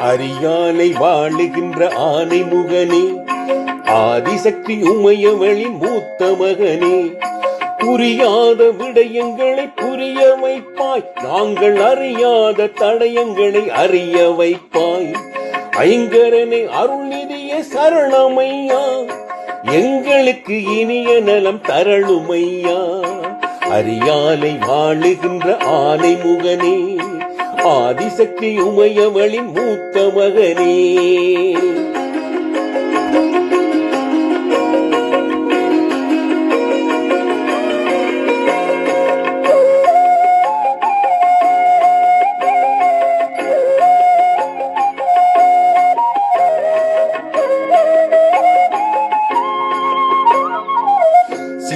அரியானை வாழுகின்ற ஆனை முகனே ஆதிசக்தி உமையவளின் மூத்த மகனே புரியாத விடயங்களை புரிய வைப்பாய் நாங்கள் அறியாத தடயங்களை அறிய வைப்பாய் ஐங்கரனை அருள்நிதிய சரணமையா எங்களுக்கு இனிய நலம் தரணுமையா. அரியாலை வாழுகின்ற ஆனை முகனே ஆதிசக்தி உமையவளின் மூத்த மகனே.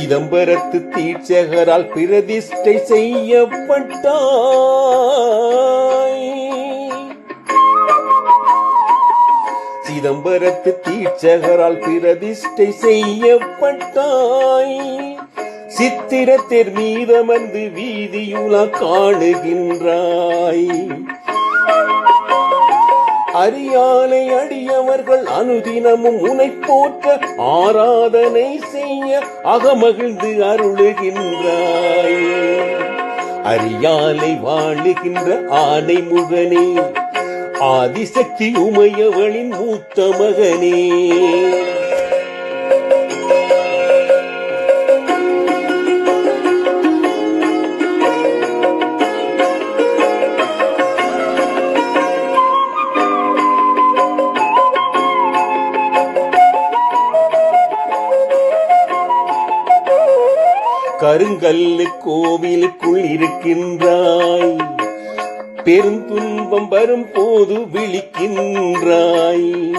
சிதம்பரத்து தீட்சகரால் பிரதிஷ்டை செய்யப்பட்டாய். சிதம்பரத்து தீட்சகரால் பிரதிஷ்டை செய்யப்பட்டாய். சித்திரத்திற் மீதமந்து வீதியுலா காணுகின்றாய். அறியாலை அடியவர்கள் அனுதினமும் உனை போற்ற ஆராதனை செய்ய அகமகிழ்ந்து அருளுகின்றாய். அறியாலை வாழுகின்ற ஆனை முகனே ஆதிசக்தி உமையவளின் மூத்த மகனே. கருங்கல்லு கோவிலுக்குள் இருக்கின்றாய். பெருந்துன்பம் வரும் போது விழிக்கின்றாய்.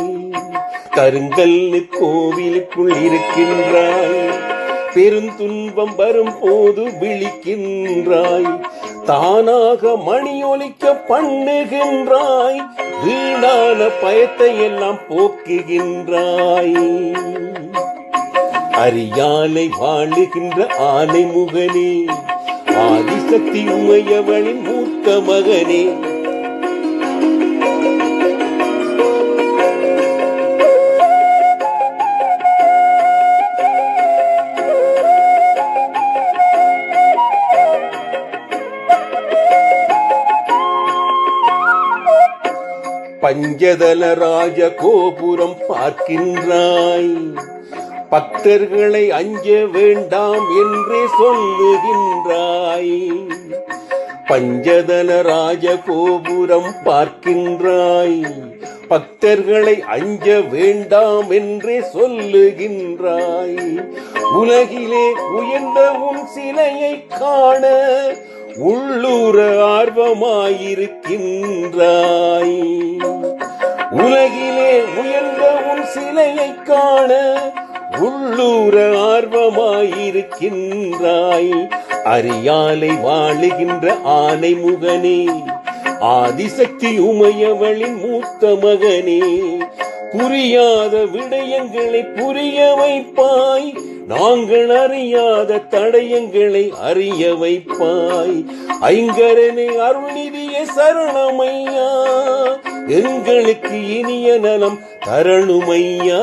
கருங்கல்லு கோவிலுக்குள் இருக்கின்றாய். பெருந்துன்பம் வரும் போது விழிக்கின்றாய். தானாக மணியொலிக்க பண்ணுகின்றாய். வீணான பயத்தை எல்லாம் போக்குகின்றாய். அறியாலை வாழுகின்ற ஆனை முகனே ஆதிசக்தி உமையவளின் மூத்த மகனே. பஞ்சதல ராஜ கோபுரம் பார்க்கின்றாய். பக்தர்களை அஞ்ச வேண்டாம் என்றே சொல்லுகின்றாய். பஞ்சதன ராஜ கோபுரம் பார்க்கின்றாய். பக்தர்களை அஞ்ச வேண்டாம் என்றே சொல்லுகின்றாய். உலகிலே உயர்ந்த உன் சிலையை காண உள்ளூர ஆர்வமாயிருக்கின்றாய். உலகிலே உயர்ந்த உன் சிலையை காண உள்ளூர ஆர்வமாயிருக்கின்றாய். அறியாலை வாழுகின்ற ஆனை முகனே ஆதிசக்தி உமையவளின் மூத்த மகனே புரியாத விடயங்களை புரிய வைப்பாய். நாங்கள் அறியாத தடயங்களை அறிய வைப்பாய். ஐங்கரனே அருள்நிதிய சரணமையா எங்களுக்கு இனிய நலம் தரணுமையா?